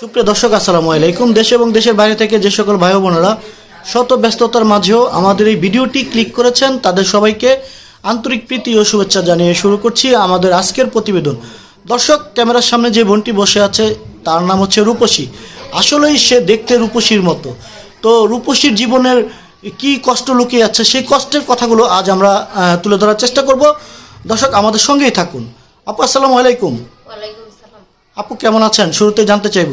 সুপ্রিয় দর্শক, আসসালামু আলাইকুম। দেশ এবং দেশের বাইরে থেকে যে সকল ভাই বোনেরা শত ব্যস্ততার মাঝেও আমাদের এই ভিডিওটি ক্লিক করেছেন, তাদের সবাইকে আন্তরিক প্রীতি ও শুভেচ্ছা জানিয়ে শুরু করছি আমাদের আজকের প্রতিবেদন। দর্শক, ক্যামেরার সামনে যে বোনটি বসে আছে, তার নাম হচ্ছে রূপসী। আসলেই সে দেখতে রূপসীর মতো। তো রূপসীর জীবনের কি কষ্ট লুকিয়ে আছে, সেই কষ্টের কথাগুলো আজ আমরা তুলে ধরার চেষ্টা করব। দর্শক, আমাদের সঙ্গেই থাকুন। আপু, আসসালামু আলাইকুম। আপু কেমন আছেন? শুরুতে জানতে চাইব।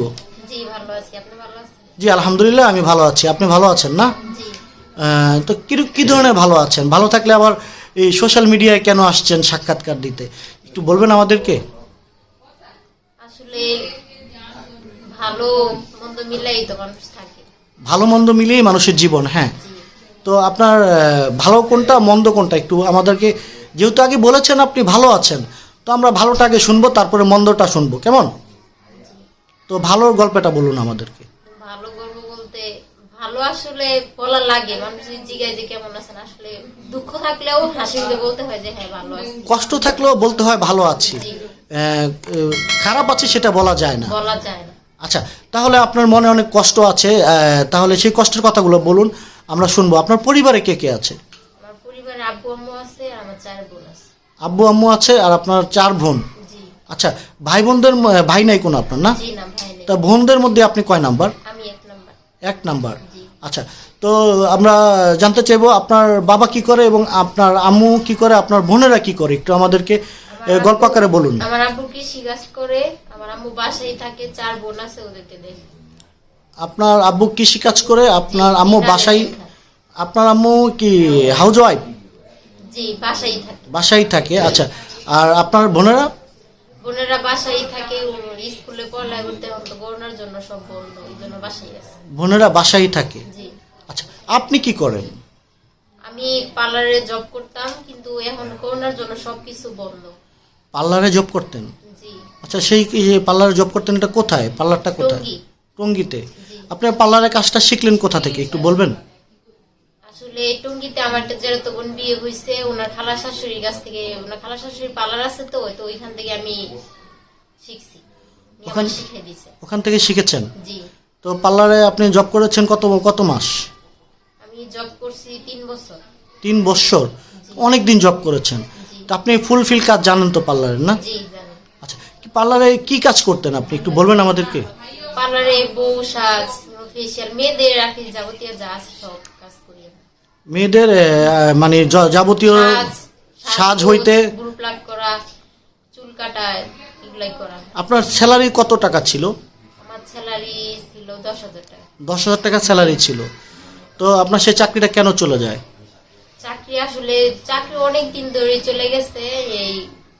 জি ভালো আছি। আপনি ভালো আছেন? জি আলহামদুলিল্লাহ আমি ভালো আছি। আপনি ভালো আছেন না? তো কি কি ধরনের ভালো আছেন? ভালো থাকলে আবার এই সোশ্যাল মিডিয়ায় কেন আসছেন সাক্ষাৎকার দিতে? একটু বলবেন আমাদেরকে? আসলে ভালো মন্দ মিলেই তো মানুষ থাকে। ভালো মন্দ মিলিয়েই মানুষের জীবন হ্যাঁ। তো আপনার ভালো কোনটা মন্দ কোনটা? একটু আমাদেরকে যেহেতু আগে বলেছেন আপনি ভালো আছেন তো আমরা ভালোটা আগে শুনব তারপরে মন্দটা শুনব। কেমন? তো ভালোর গল্পটা বলুন আমাদেরকে। ভালো গল্প বলতে ভালো আসলে বলা লাগে মানুষের জিগায় যে কেমন আছেন আসলে দুঃখ থাকলেও হাসি মুখে বলতে হয় যে হ্যাঁ ভালো আছি। কষ্ট থাকলেও বলতে হয় ভালো আছি। খারাপ আছে সেটা বলা যায় না। বলা যায় না। আচ্ছা তাহলে আপনার মনে অনেক কষ্ট আছে তাহলে সেই কষ্টের কথাগুলো বলুন আমরা শুনব। আপনার পরিবারে কে কে আছে? আমার পরিবারে আব্বু আম্মু আছে আর আমার চার বোন আছে। আব্বু আম্মু আছে আর আপনার চার বোন। আচ্ছা ভাই বোনদের ভাই নাই কোনো আপনার না? তা বোনদের মধ্যে আপনি কয় নাম্বার? এক নাম্বার। আচ্ছা তো আমরা জানতে চাইব আপনার বাবা কি করে এবং আপনার আম্মু কি করে আপনার বোনেরা কি করে? একটু আমাদেরকে গল্প আকারে বলুন। আমার আব্বু কৃষি কাজ করে আমার আম্মু বাসায় থাকে চার বোন আছে ওদেরকে দেখে আপনার আব্বু কৃষি কাজ করে আপনার আম্মু বাসায় আপনার আম্মু কি হাউস ওয়াইফ জি বাসায় থাকে। বাসায় থাকে আচ্ছা। আর আপনার বোনেরা? বাসায় থাকে স্কুলে পড়ালেখা করতে এখন তো করোনার জন্য সব বন্ধ এই জন্য বাসায় আছে বোনেরা বাসায় থাকে? জি। আচ্ছা আপনি কি করেন? আমি পার্লারে জব করতাম কিন্তু এখন করোনার জন্য সবকিছু বন্ধ। পার্লারে জব করতেন? জি। আচ্ছা সেই কি যে পার্লারে জব করতেন এটা কোথায়? পার্লারটা কোথায়? টঙ্গী। টঙ্গিতে? জি। আপনি পার্লারের কাজটা শিখলেন কোথা থেকে? একটু বলবেন? আসলে টঙ্গিতে আমার একটা জেরতো বোন বিয়ে হয়েছে ওনার খালা শাশুড়ির কাছ থেকে ওনার খালা শাশুড়ির পার্লার আছে তো তো ওইখান থেকে আমি শিখছি। ওখান- ওখান থেকে শিখেছেন? জি। তো পার্লারে আপনি জব করেছেন কত কত মাস? আমি জব করছি তিন বছর। তিন বছর। অনেক দিন জব করেছেন। তো আপনি ফুলফিল কাজ জানেন তো পার্লারের না? জি জানি। আচ্ছা কি পার্লারে কি কাজ করতেন আপনি? একটু বলবেন আমাদেরকে। পার্লারে বউ সাজ মেয়েদের যাবতীয় যা আছে সব কাজ করি আমি। মেয়েদের মানে য- যাবতীয় সাজ সাজ হইতে গ্রুপ প্লাগ করা চুল কাটা করা। আপনার স্যালারি কত টাকা ছিল? আমার স্যালারি ছিল দশ হাজার টাকা। দশ হাজার টাকা স্যালারি ছিল। তো আপনার সেই চাকরিটা কেন চলে যায়? চাকরি আসলে চাকরি অনেক দিন ধরে চলে গেছে। এই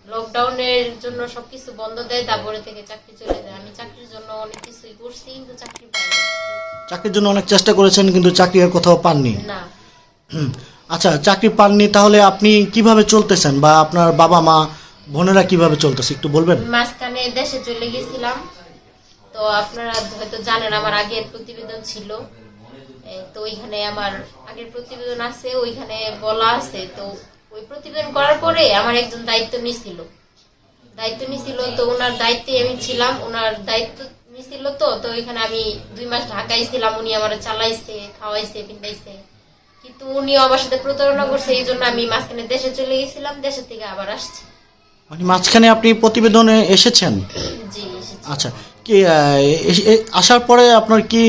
লকডাউনের জন্য সবকিছু বন্ধ দেয় তারপরে থেকে চাকরি চলে যায়। আমি চাকরির জন্য অনেক কিছুই করছি কিন্তু চাকরি পাইনি চাকরির জন্য অনেক চেষ্টা করেছেন কিন্তু চাকরি আর কোথাও পাননি। না। আচ্ছা চাকরি পাননি তাহলে আপনি কীভাবে চলতেছেন? বা আপনার বাবা মা বোনেরা কীভাবে চলতেছে একটু বলবেন? মাঝখানে দেশে চলে গেছিলাম। তো আপনারা হয়তো জানেন, আমার আগের প্রতিবেদন ছিল। তো ওইখানে আমার আগের প্রতিবেদন আছে, ওইখানে বলা আছে। তো ওই প্রতিবেদন করার পরে আমার একজন দায়িত্ব নিছিল। দায়িত্ব নিছিল, তো ওনার দায়িত্বে আমি ছিলাম। ওনার দায়িত্ব নিছিল তো তো ওইখানে আমি দুই মাস ঢাকায় ছিলাম। উনি আমার চালাইছে, খাওয়াইছে, পিন্দাইছে। কিন্তু উনিও আমার সাথে প্রতারণা করছে এই জন্য আমি মাঝখানে দেশে চলে গেছিলাম। দেশে থেকে আবার আসছি। মানে মাঝখানে আপনি প্রতিবেদনে এসেছেন? আচ্ছা কি আসার পরে আপনার কি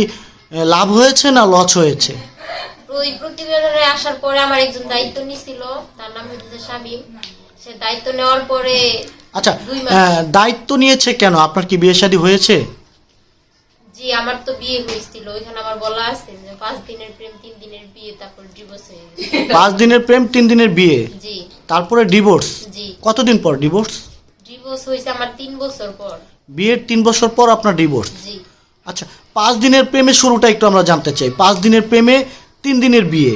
লাভ হয়েছে না লস হয়েছে? ওই প্রতিবেদনে আসার পরে আমার একজন দায়িত্ব নিছিল তার নাম হচ্ছে শামীম। সে দায়িত্ব নেওয়ার পরে আচ্ছা দায়িত্ব নিয়েছে কেন? আপনার কি বিয়ে শাদী হয়েছে? জি আমার তো বিয়ে হয়েছিল। ওইখানে আমার বলা আছে যে পাঁচ দিনের প্রেম তিন দিনের বিয়ে তারপর ডিভোর্স হয়ে গেছে। পাঁচ দিনের প্রেম তিন দিনের বিয়ে? জি। তারপরে ডিভোর্স জি। কতদিন পর ডিভোর্স ডিভোর্স হয়েছে আমার তিন বছর পর। বিয়ের তিন বছর পর আপনার ডিভোর্স জি। আচ্ছা পাঁচ দিনের প্রেমের শুরুটা একটু আমরা জানতে চাই। পাঁচ দিনের প্রেমে তিন দিনের বিয়ে।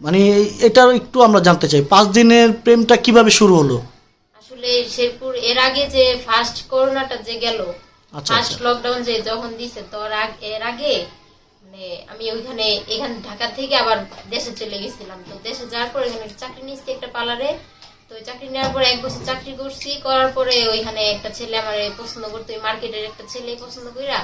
মানে এটা একটু আমরা জানতে চাই। পাঁচ দিনের প্রেমটা কীভাবে শুরু হলো? আসলে শেরপুর এর আগে যে ফার্স্ট করোনাটা যে গেল ফার্স্ট লকডাউন যে যখন দিছে তো এর আগে মানে আমি ওইখানে এখানে ঢাকা থেকে আবার দেশে চলে গেছিলাম। তো দেশে যাওয়ার পর এখানে চাকরি নিয়েছি একটা পার্লারে। তো চাকরি নেওয়ার পরে এক বছর চাকরি করছি। করার পরে ওইখানে একটা ছেলে আমার পছন্দ করতো মার্কেটের একটা ছেলে পছন্দ কইরা।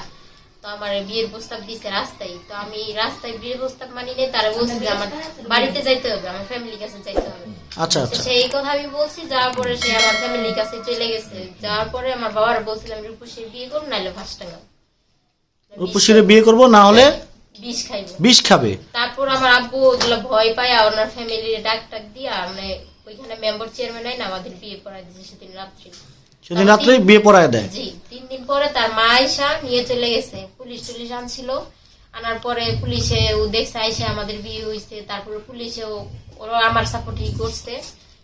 তো আমার বিয়ের প্রস্তাব দিছে রাস্তায়। তো আমি রাস্তায় বিয়ের প্রস্তাব মানি নাই তারা বলছি যে আমার বাড়িতে যাইতে হবে আমার ফ্যামিলির কাছে যাইতে হবে। আচ্ছা আচ্ছা। সেই কথা আমি বলছি যাওয়ার পরে সে আমার ফ্যামিলির কাছে চলে গেছে। যাওয়ার পরে আমার বাবার বলছিলাম রূপসীর বিয়ে করুন নাইলে ফাঁস টাঙ্গা রূপসীরে বিয়ে করব না হলে বিষ খাবে? তারপর আমার আব্বু ওগুলো ভয় পায় আর ওনার ফ্যামিলির ডাক টাক দিয়া মানে ওইখানে মেম্বার চেয়ারম্যান না আমাদের বিয়ে করাই দিয়েছে সেদিন রাত্রি। সেদিন রাত্রে বিয়ে পড়ায় দেয়? জি তিন দিন পরে তার মা আয়সা নিয়ে চলে গেছে পুলিশ টুলিশ আনছিল। আনার পরে পুলিশে ও দেখছে আইসা আমাদের বিয়ে হয়েছে তারপরে পুলিশে ও- ওরা আমার সাপোর্টই করছে।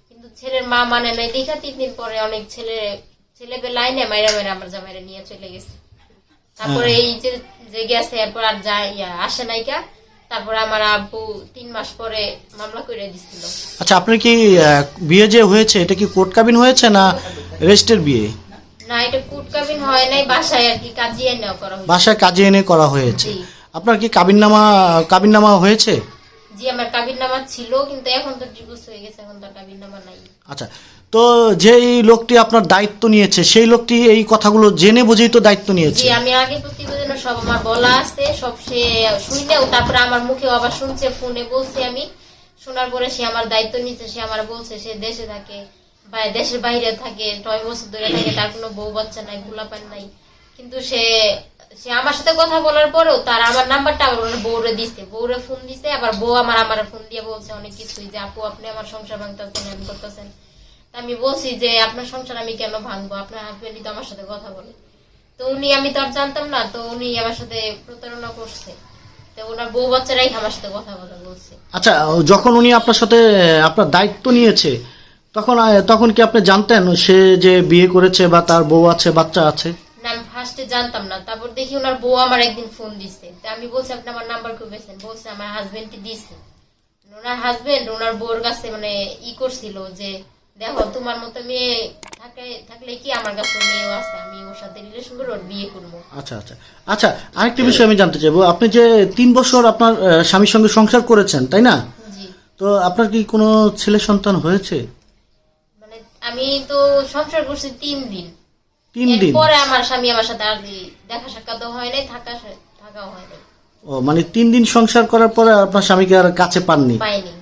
কিন্তু ছেলের মা মানে নাই দেখা তিন দিন পরে অনেক ছেলে ছেলে পেলে আইনে মাইরা মাইরা আমার জামাইরা নিয়ে চলে গেছে। তারপরে এই যে যে গেছে এরপর আর যায় আসে নাইকা তারপরে আমার আব্বু তিন মাস পরে মামলা করে দিছিল। আচ্ছা আপনার কি বিয়ে যে হয়েছে এটা কি কোর্ট কাবিন হয়েছে না রেস্টের বিয়ে? না এটা কোর্ট কাবিন হয় নাই বাসায় আর কি কাজিয়ে এনে করা হয়েছে। বাসায় কাজে এনে করা হয়েছে। আপনার কি কাবিননামা কাবিননামা হয়েছে? জি আমার কাবির নামা ছিল কিন্তু এখন তো ডিভোর্স হয়ে গেছে এখন তো কাবির নামা নাই। আচ্ছা তো যেই লোকটি আপনার দায়িত্ব নিয়েছে সেই লোকটি এই কথাগুলো জেনে বুঝেই তো দায়িত্ব নিয়েছে। জি আমি আগে প্রতিবেদনে সব আমার বলা আছে সব সে শুনেও তারপরে আমার মুখে আবার শুনছে ফোনে বলছি আমি। শোনার পরে সে আমার দায়িত্ব নিচ্ছে সে আমার বলছে সে দেশে থাকে বা দেশের বাইরে থাকে ছয় বছর ধরে থাকে তার কোনো বউ বাচ্চা নাই গোলাপান নাই। কিন্তু সে সে আমার সাথে কথা বলার পরেও তার আমার নাম্বারটা আমার ওনার বউরে দিছে। বউরে ফোন দিছে, আবার বউ আমার আমার ফোন দিয়ে বলছে অনেক কিছুই যে, আপু, আপনি আমার সংসার ভাঙতেছেন এমন করতেছেন। আমি বলছি যে, আপনার সংসার আমি কেন ভাঙবো? আপনার হাজবেন্ডই তো আমার সাথে কথা বলে। তো উনি, আমি তো আর জানতাম না, তো উনি আমার সাথে প্রতারণা করছে। আচ্ছা যখন উনি আপনার সাথে, আপনার দায়িত্ব নিয়েছে, তখন তখন কি আপনি জানতেন সে যে বিয়ে করেছে বা তার বউ আছে, বাচ্চা আছে? আমি ফার্স্টে জানতাম না। তারপর দেখি ওনার বউ আমার একদিন ফোন দিছে। তা আমি বলছি আপনি আমার নাম্বার খুব পেয়েছেন বলছে আমার হাজবেন্ডকে দিছে। ওনার হাজবেন্ড ওনার বউর কাছে মানে ই করছিল যে দেখো তোমার মতো মেয়ে থাকে থাকলে কি আমার কাছে মেয়েও আছে? আমি ওর সাথে রিলেশন করে ওর বিয়ে করব। আচ্ছা আচ্ছা। আচ্ছা আরেকটি বিষয় আমি জানতে চাইব। আপনি যে তিন বছর আপনার স্বামীর সঙ্গে সংসার করেছেন তাই না? তো আপনার কি কোনো ছেলে সন্তান হয়েছে? মানে আমি তো সংসার করছি তিন দিন। তিন দিন। এরপরে আমার স্বামী আমার সাথে আর দেখা সাক্ষাৎ হয় নাই থাকা থাকাও হয় নাই। ও মানে তিন দিন সংসার করার পরে আপনার স্বামীকে আর কাছে পাননি? পাইনি।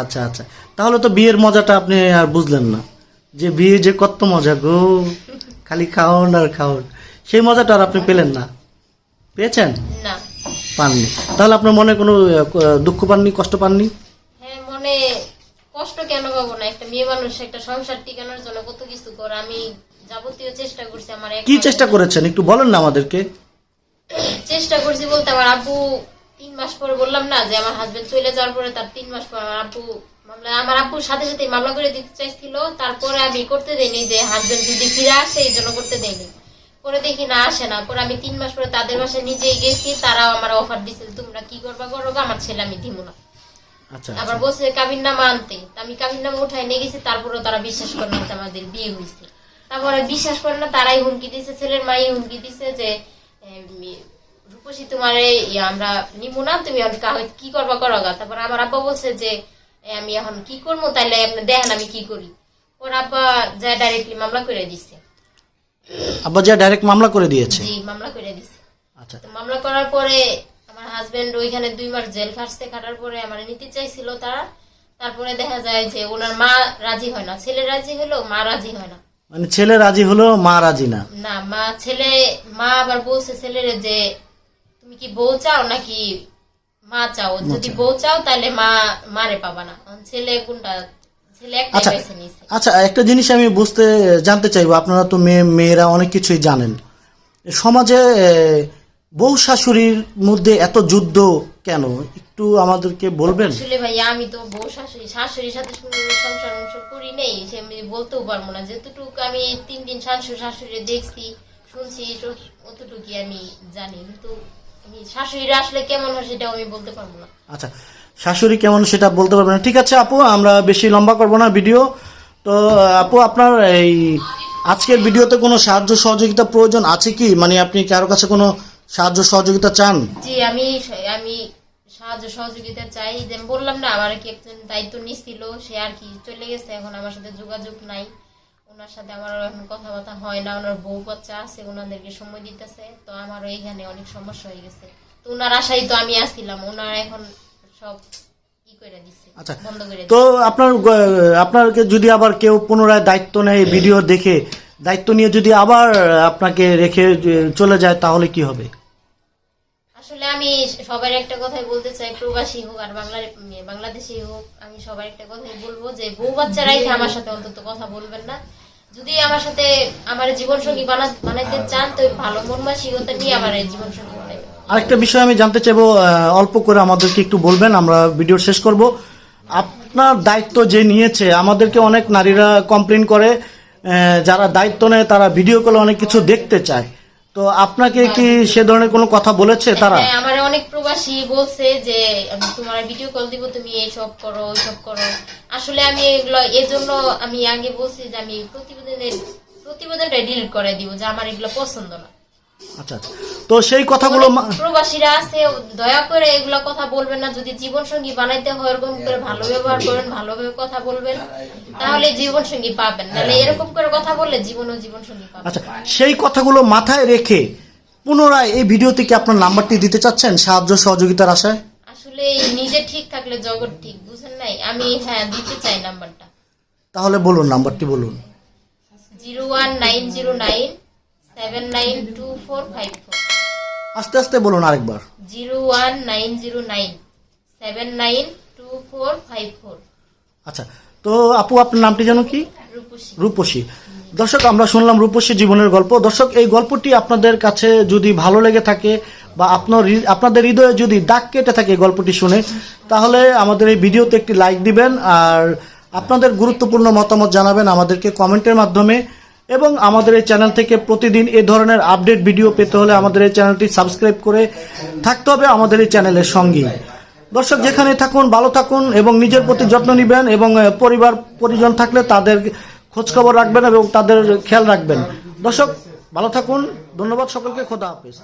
আচ্ছা আচ্ছা। তাহলে তো বিয়ের মজাটা আপনি আর বুঝলেন না। যে বিয়ে যে কত মজা গো। খালি খাওন আর খাওন। সেই মজাটা আর আপনি পেলেন না। পেয়েছেন? না। পাননি। তাহলে আপনার মনে কোনো দুঃখ পাননি কষ্ট পাননি? হ্যাঁ মনে কষ্ট কেন পাবো না? একটা মেয়ে মানুষ একটা সংসার টিকানোর জন্য কত কিছু করে। আমি যাবতীয় চেষ্টা করছি আমার কি চেষ্টা করেছেন? একটু বলেন না আমাদেরকে। চেষ্টা করছি বলতে আমার আব্বু তিন মাস পরে বললাম না যে আমার হাজবেন্ড চলে যাওয়ার পরে তার তিন মাস পর আমার আব্বু মামলা আমার সাথে সাথে মামলা করে দিতে চাইছিল। তারপরে আমি করতে দেইনি যে হাজবেন্ড যদি ফিরে আসে এই জন্য করতে দেইনি। পরে দেখি না আসে না। পরে আমি তিন মাস পরে তাদের বাসায় নিজেই গেছি। তারাও আমার অফার দিচ্ছে যে তোমরা কি করবা করো আমার ছেলে আমি দিব না। আচ্ছা আবার বলছে কাবির নামা আনতে। আমি কাবির নামা উঠাই নিয়ে গেছি। তারপরেও তারা বিশ্বাস করে না আমাদের বিয়ে হয়েছে তারপরে বিশ্বাস করে না তারাই হুমকি দিছে ছেলের মাই হুমকি দিছে যে রূপসী তোমার আমরা নিবো না তুমি কা- করবা করো গা? তারপর আমার আব্বা বলছে যে আমি এখন কি করব তাইলে আপনি দেখেন আমি কি করি। ওর আব্বা যা ডাইরেক্টলি মামলা করে দিছে। আব্বা যা ডাইরেক্ট মামলা করে দিয়েছে? জি মামলা করে দিছে। আচ্ছা। তো মামলা করার পরে আমার হাজবেন্ড ওইখানে দুই মাস জেল খাটছে খাটার পরে আমার নিতে চাইছিল তারা। তারপরে দেখা যায় যে ওনার মা রাজি হয় না ছেলে রাজি হলো মা রাজি হয় না। মানে ছেলে রাজি হলো মা রাজি না? না মা ছেলে মা আবার বলছে ছেলের যে তুমি কি বউ চাও নাকি মা চাও? যদি বউ চাও তাহলে মা মারে পাবা না। ছেলে কোনটা ছেলে আচ্ছা আচ্ছা একটা জিনিস আমি বুঝতে জানতে চাইব। আপনারা তো মেয়ে মেয়েরা অনেক কিছুই জানেন। সমাজে বউ শাশুড়ির মধ্যে এত যুদ্ধ কেন? একটু আমাদেরকে বলবেন? আসলে ভাইয়া আমি তো বউ শাশুড়ি শাশুড়ির সাথে সংসার সংসার করি নেই সে আমি বলতেও পারব না। যেতটুকু আমি তিন দিন শাশুড়ি শাশুড়ি দেখছি শুনছি অতটুকুই আমি জানি। কিন্তু আমি শাশুড়িরা আসলে কেমন হয় সেটাও আমি বলতে পারব না। আচ্ছা শাশুড়ি কেমন সেটা বলতে পারবেন না। ঠিক আছে আপু আমরা বেশি লম্বা করব না ভিডিও। তো আপু আপনার এই আজকের ভিডিওতে কোনো সাহায্য সহযোগিতা প্রয়োজন আছে কি? মানে আপনি কারও কাছে কোনো সাহায্য সহযোগিতা চান? জি আমি আমি সাহায্য সহযোগিতা চাই। যে বললাম না আমার কি একজন দায়িত্ব নিছিল সে আর কি চলে গেছে। এখন আমার সাথে যোগাযোগ নাই। ওনার সাথে আমার এখন কথাবার্তা হয় না। ওনার বউ বাচ্চা আছে ওনাদেরকে সময় দিতেছে। তো আমারও এইখানে অনেক সমস্যা হয়ে গেছে। তো ওনার আশাই তো আমি আসছিলাম। ওনার এখন সব আচ্ছা। তো আপনার আপনাকে যদি আবার কেউ পুনরায় দায়িত্ব নেয় ভিডিও দেখে দায়িত্ব নিয়ে যদি আবার আপনাকে রেখে চলে যায় তাহলে কি হবে? আসলে আমি সবার একটা কথাই বলতে চাই, প্রবাসী হোক আর বাংলা বাংলাদেশি হোক, আমি সবার একটা কথাই বলব যে বউ বাচ্চারাই আমার সাথে অন্তত কথা বলবেন না। যদি আমার সাথে আমার জীবন সঙ্গী বানাইতে চান, তো ভালো মন নিয়ে আমার জীবন সঙ্গী আরেকটা বিষয় আমি জানতে চাইব অল্প করে আমাদেরকে একটু বলবেন, আমরা ভিডিও শেষ করব। আপনার দায়িত্ব যে নিয়েছে, আমাদেরকে অনেক নারীরা কমপ্লেন করে যারা দায়িত্ব নেয় তারা ভিডিও কলে অনেক কিছু দেখতে চায়। তো আপনাকে কি সে ধরনের কোনো কথা বলেছে তারা? হ্যাঁ আমার অনেক প্রবাসী বলছে যে, আমি তোমার ভিডিও কল দিব, তুমি এইসব করো, ওইসব করো। আসলে আমি এগুলো, এজন্য জন্য আমি আগে বলছি যে আমি প্রতিবেদনের প্রতিবেদনটা ডিলিট করে দিব, যে আমার এগুলো পছন্দ না। আচ্ছা আচ্ছা। তো সেই কথাগুলো প্রবাসীরা আছে দয়া করে এগুলো কথা বলবেন না। যদি জীবন সঙ্গী বানাইতে হয় এরকম করে ভালো ব্যবহার করেন ভালোভাবে কথা বলবেন তাহলে জীবন সঙ্গী পাবেন। নাহলে এরকম করে কথা বললে জীবনও জীবন সঙ্গী পাবেন আচ্ছা সেই কথাগুলো মাথায় রেখে পুনরায় এই ভিডিওতে কি আপনার নাম্বারটি দিতে চাচ্ছেন? সাহায্য সহযোগিতার আশায়? আসলে নিজে ঠিক থাকলে জগৎ ঠিক বুঝেন নাই? আমি হ্যাঁ দিতে চাই নাম্বারটা। তাহলে বলুন নাম্বারটি বলুন। Zero one nine zero nine seven nine two four five four আস্তে আস্তে বলুন আরেকবার। Zero one nine zero nine seven nine two four five four আচ্ছা তো আপু আপনার নামটি যেন কি? রূপসী। দর্শক আমরা শুনলাম রূপসী জীবনের গল্প। দর্শক এই গল্পটি আপনাদের কাছে যদি ভালো লেগে থাকে বা আপনার আপনাদের হৃদয়ে যদি দাগ কেটে থাকে গল্পটি শুনে তাহলে আমাদের এই ভিডিওতে একটি লাইক দিবেন আর আপনাদের গুরুত্বপূর্ণ মতামত জানাবেন আমাদেরকে কমেন্টের মাধ্যমে। এবং আমাদের এই চ্যানেল থেকে প্রতিদিন এ ধরনের আপডেট ভিডিও পেতে হলে আমাদের এই চ্যানেলটি সাবস্ক্রাইব করে থাকতে হবে আমাদের এই চ্যানেলের সঙ্গে। দর্শক যেখানে থাকুন, ভালো থাকুন এবং নিজের প্রতি যত্ন নেবেন এবং পরিবার, পরিজন থাকলে তাদের খোঁজখবর রাখবেন এবং তাদের খেয়াল রাখবেন। দর্শক, ভালো থাকুন। ধন্যবাদ সকলকে। খোদা হাফিজ।